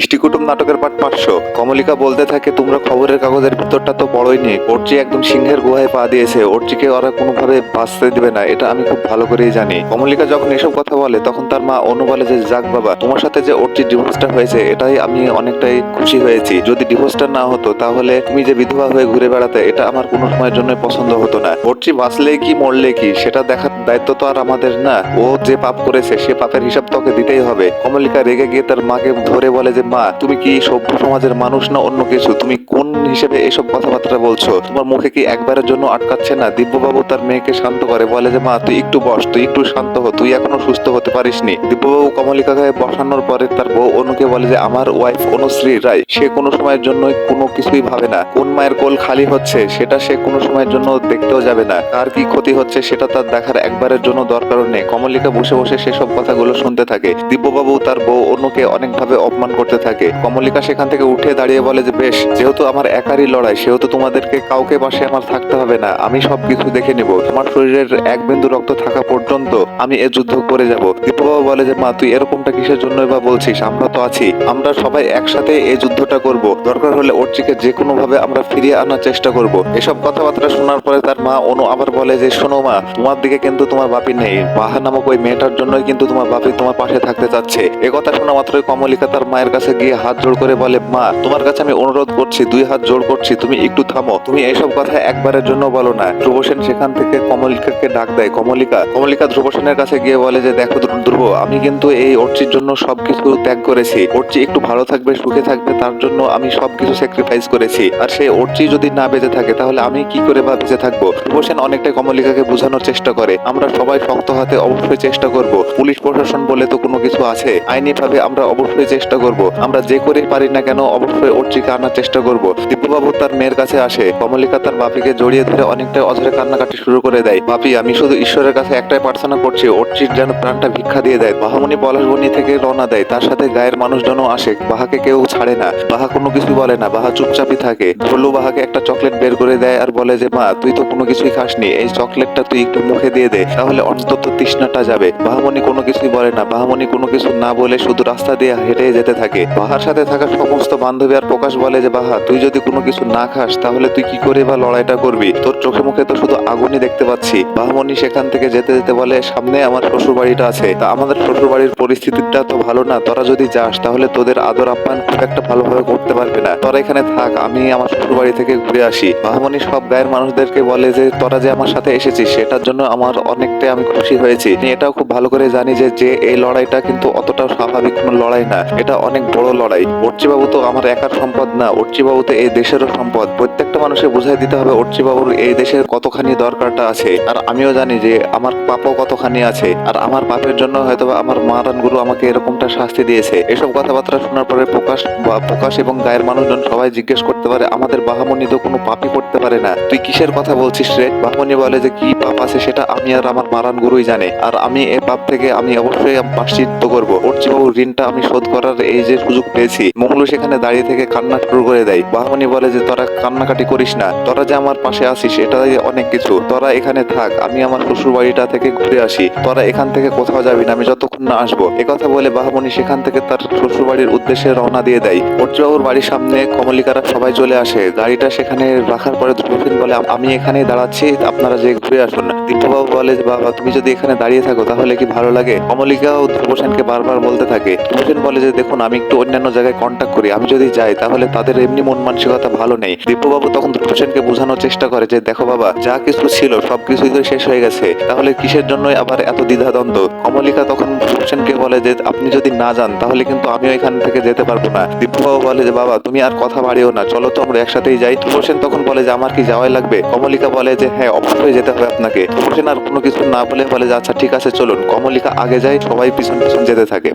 ইষ্টিকুটুম নাটকের পাঠ পাঁচশো। কমলিকা বলতে থাকে, তোমরা খবরের কাগজের ভিতরটা তো পড়োই নি অর্চি একদম সিংহের গুহায় পা দিয়েছে। অর্চিকে ওরা কোনোভাবে বাঁচতে দেবে না, এটা আমি খুব ভালো করেই জানি। কমলিকা যখন এসব কথা বলে, তখন তার মা অনু বলে যে, যাক বাবা, তোমার সাথে যে অর্চির ডিভোর্সটা হয়েছে, এটাই আমি অনেকটাই খুশি হয়েছি। যদি ডিভোর্সটা না হতো, তাহলে তুমি যে বিধবা হয়ে ঘুরে বেড়াতে, এটা আমার কোনো সময়ের জন্য পছন্দ হতো না। অর্চি বাঁচলে কি, মরলে কি, সেটা দেখার দায়িত্ব তো আর আমাদের না। ও যে পাপ করেছে, সে পাপের হিসাব তোকে দিতেই হবে। কমলিকা রেগে গিয়ে তার মাকে ধরে বলে যে মা, তুমি কি সভ্য সমাজের মানুষ না অন্য কিছু? তুমি কোন হিসেবে এসব কথাবার্তা বলছো? তোমার মুখে কি একবারের জন্য আটকাচ্ছে না? দিব্যবাবু তার মেয়েকে শান্ত করে, বলে যে, মা, তুই একটু বস, তুই একটু শান্ত হ, তুই এখনও সুস্থ হতে পারিসনি। দিব্যবাবু কমলিকাকে বসানোর পরে তার বউ অনুকে বলে যে, আমার ওয়াইফ অনুশ্রী রায়, সে কোনো সময়ের জন্য কোনো কিছুই ভাবে না। কোন মায়ের কোল খালি হচ্ছে, সেটা সে কোনো সময়ের জন্য দেখতেও যাবে না। কার কি ক্ষতি হচ্ছে, সেটা তার দেখার একবারের জন্য দরকারও নেই। কমলিকা বসে বসে সেসব কথাগুলো শুনতে থাকে। দিব্যবাবু তার বউ অনুকে অনেকভাবে অপমান করতে থাকে। কমলিকা সেখান থেকে উঠে দাঁড়িয়ে বলে যে, বেশ, যেহেতু আমার একারই লড়াই, সেহেতু তোমাদেরকে কাউকে পাশে আমার থাকতে হবে না। আমি সবকিছু দেখে নিব। তোমার শরীরের এক বিন্দু রক্ত থাকা পর্যন্ত আমি এ যুদ্ধ করে যাব। দিব্যবাবু বলে যে, মা, তুই এরকমটা কিসের জন্য বা বলছিস? আমরা তো আছি। আমরা সবাই একসাথে এই যুদ্ধটা করব। দরকার হলে অর্চিকে যে কোনো ভাবে আমরা ফিরিয়ে আনার চেষ্টা করব। এসব কথাবার্তা শোনার পরে তার মা অনু আবার বলে যে, শোনো মা, তোমার দিকে কিন্তু তোমার বাপি নেই। বাহা নামক ওই মেয়েটার জন্যই কিন্তু তোমার বাপি তোমার পাশে থাকতে চাচ্ছে। এ কথা শোনা মাত্রই কমলিকা তার মায়ের কাছে গিয়ে হাত জোড় করে বলে, মা, তোমার কাছে আমি অনুরোধ করছি, দুই হাত জোড় করছি, তুমি একটু থামো। তুমি এইসব কথা একবারের জন্য বলো না। ধ্রুব সেন সেখান থেকে কমলিকাকে ডাক দেয়। কমলিকা কমলিকা ধ্রুব সেনের কাছে গিয়ে বলে যে, দেখো ধ্রুব, আমি কিন্তু এই অর্চির জন্য সবকিছু ত্যাগ করেছি। অর্চি একটু ভালো থাকবে, সুখে থাকবে, তার জন্য আমি সবকিছু স্যাক্রিফাইস করেছি। আর সেই অর্চি যদি না বেঁচে থাকে, তাহলে আমি কি করে বা বেঁচে থাকব? ধ্রুব সেন অনেকটাই কমলিকাকে বোঝানোর চেষ্টা করে। আমরা সবাই শক্ত হাতে অবশ্যই চেষ্টা করব। পুলিশ প্রশাসন বলে তো কোনো কিছু আছে। আইনি ভাবে আমরা অবশ্যই চেষ্টা করব। আমরা যে করে পারি না কেন, অবশ্যই অর্চিকে আনার চেষ্টা করব। দিব্যবাবু তার মেয়ের কাছে আসে। কমলিকা তার বাপিকে জড়িয়ে ধরে অনেকটাই অঝরে কান্নাকাটি শুরু করে দেয়। বাপি, আমি শুধু ঈশ্বরের কাছে একটাই প্রার্থনা করছি অর্চির যেন প্রাণটা ভিক্ষা দিয়ে দেয়। বাহামণি পলাশবনি থেকে রওনা দেয়। তার সাথে গায়ের মানুষজনও আসে। বাহাকে কেউ ছাড়ে না। বাহা কোনো কিছু বলে না। বাহা চুপচাপই থাকে। ভোলু বাহাকে একটা চকলেট বের করে দেয় আর বলে যে, মা, তুই তো কোনো কিছুই খাসনি। এই চকলেটটা তুই একটু মুখে দিয়ে দে, তাহলে অন্তত তৃষ্ণাটা যাবে। বাহামণি কোনো কিছুই বলে না। বাহামণি কোনো কিছু না বলে শুধু রাস্তা দিয়ে হেঁটে যেতে থাকে। বাহার সাথে থাকা সমস্ত বান্ধবী আর প্রকাশ বলে যে, বাহা, তুই যদি কোনো কিছু না খাস, তাহলে তুই কি করে বা লড়াইটা করবি? তোর চোখে মুখে তো শুধু আগুনই দেখতে পাচ্ছি। বাহামণি সেখান থেকে যেতে যেতে বলে, সামনে আমার শ্বশুর বাড়িটা আছে। তা আমাদের শ্বশুর বাড়ির পরিস্থিতিটা তো ভালো না। তোরা যদি যাস, তাহলে তোদের আদর আপ্যায়ন খুব একটা ভালোভাবে করতে পারবে না। তোরা এখানে থাক, আমি আমার শ্বশুর বাড়ি থেকে ঘুরে আসি। বাহামণি সব গায়ের মানুষদেরকে বলে যে, তোরা যে আমার সাথে এসেছিস, সেটার জন্য আমার অনেকটাই আমি খুশি হয়েছি। এটাও খুব ভালো করে জানি যে যে এই লড়াইটা কিন্তু অতটা স্বাভাবিক কোনো লড়াই না। এটা অনেক বড় লড়াই। অর্চিবাবু তো আমার একার সম্পদ না, অর্চিবাবু তো এই দেশেরও সম্পদ। প্রত্যেকটা মানুষের বুঝাই দিতে হবে, অর্চিবাবুর এই দেশের কতখানি দরকারটা আছে। আর আমিও জানি যে আমার পাপও কতখানি আছে, আর আমার পাপের জন্য হয়তো আমার মারান গুরু আমাকে এরকমটা শাস্তি দিয়েছে। এসব কথাবার্তা শোনার পরে প্রকাশ বা প্রকাশ এবং গায়ের মানুষজন সবাই জিজ্ঞেস করতে পারে, আমাদের বাহামণি তো কোনো পাপই করতে পারে না। তুই কিসের কথা বলছিস রে? বাহামণি বলে যে কি পাপ আছে সেটা আমি আর আমার মারান গুরুই জানে। আর আমি এই পাপ থেকে আমি অবশ্যই প্রাশ্চিত্য করব। অর্চিবাবুর ঋণটা আমি শোধ করার এই যে সুযোগ পেয়েছি। মঙ্গলু সেখানে দাঁড়িয়ে থেকে কান্না শুরু করে দেয়। বাহামণি বলে যে, তোরা কান্নাকাটি করিস না। তোরা যে আমার পাশে আসিস এটাই অনেক কিছু। তোরা এখানে থাক। আমি আমার শ্বশুর বাড়িটা থেকে ঘুরে আসি। তোরা এখান থেকে কোথাও যাবি না। আমি যতক্ষণ না আসব। কথা বলে বাহামণি সেখান থেকে তার শ্বশুর বাড়ির উদ্দেশ্যে রওনা দিয়ে দেয়। অর্চিবাবুর বাড়ির সামনে কমলিকারা সবাই চলে আসে। গাড়িটা সেখানে রাখার পরে ধ্রুবসেন বলে, আমি এখানে দাঁড়াচ্ছি। আপনারা যে ঘুরে আসুন। দীপ্যবাবু বলে যে বাবা, তুমি যদি এখানে দাঁড়িয়ে থাকো, তাহলে কি ভালো লাগে? কমলিকা ও ধ্রুবসেনকে বারবার বলতে থাকে। ধ্রুবসেন বলে যে, দেখুন, আমি একটু অন্যান্য জায়গায় কন্ট্যাক্ট করি। আমি যদি যাই, তাহলে তাদের এমনি মন মানসিকতা ভালো নেই। দীপ্যবাবু তখন ধ্রুবসেনকে বোঝানোর চেষ্টা করে যে, দেখো বাবা, যা কিছু ছিল, সবকিছুই তো শেষ হয়ে গেছে। তাহলে কিসের জন্যই আবার এত দ্বিধাদ্বন্দ্ব? কমলিকা তখন ধ্রুবসেনকে বলে যে, আপনি যদি না যান, তাহলে কিন্তু আমিও এখান থেকে যেতে পারব না। দীপ্যবাবু বলে যে, বাবা, তুমি আর কথা বাড়িও না। চলো তো, আমরা একসাথেই যাই। ধ্রুবসেন তখন বলে যে, আমার কি যাওয়াই লাগবে? কমলিকা বলে যে হ্যাঁ অবশ্যই যেতে হবে আপনাকে। ধ্রুবসেন আর কোনো কিছু না বলে বলে যে আচ্ছা ঠিক আছে, চলুন। কমলিকা আগে যায়, সবাই পিছন পিছন যেতে থাকে।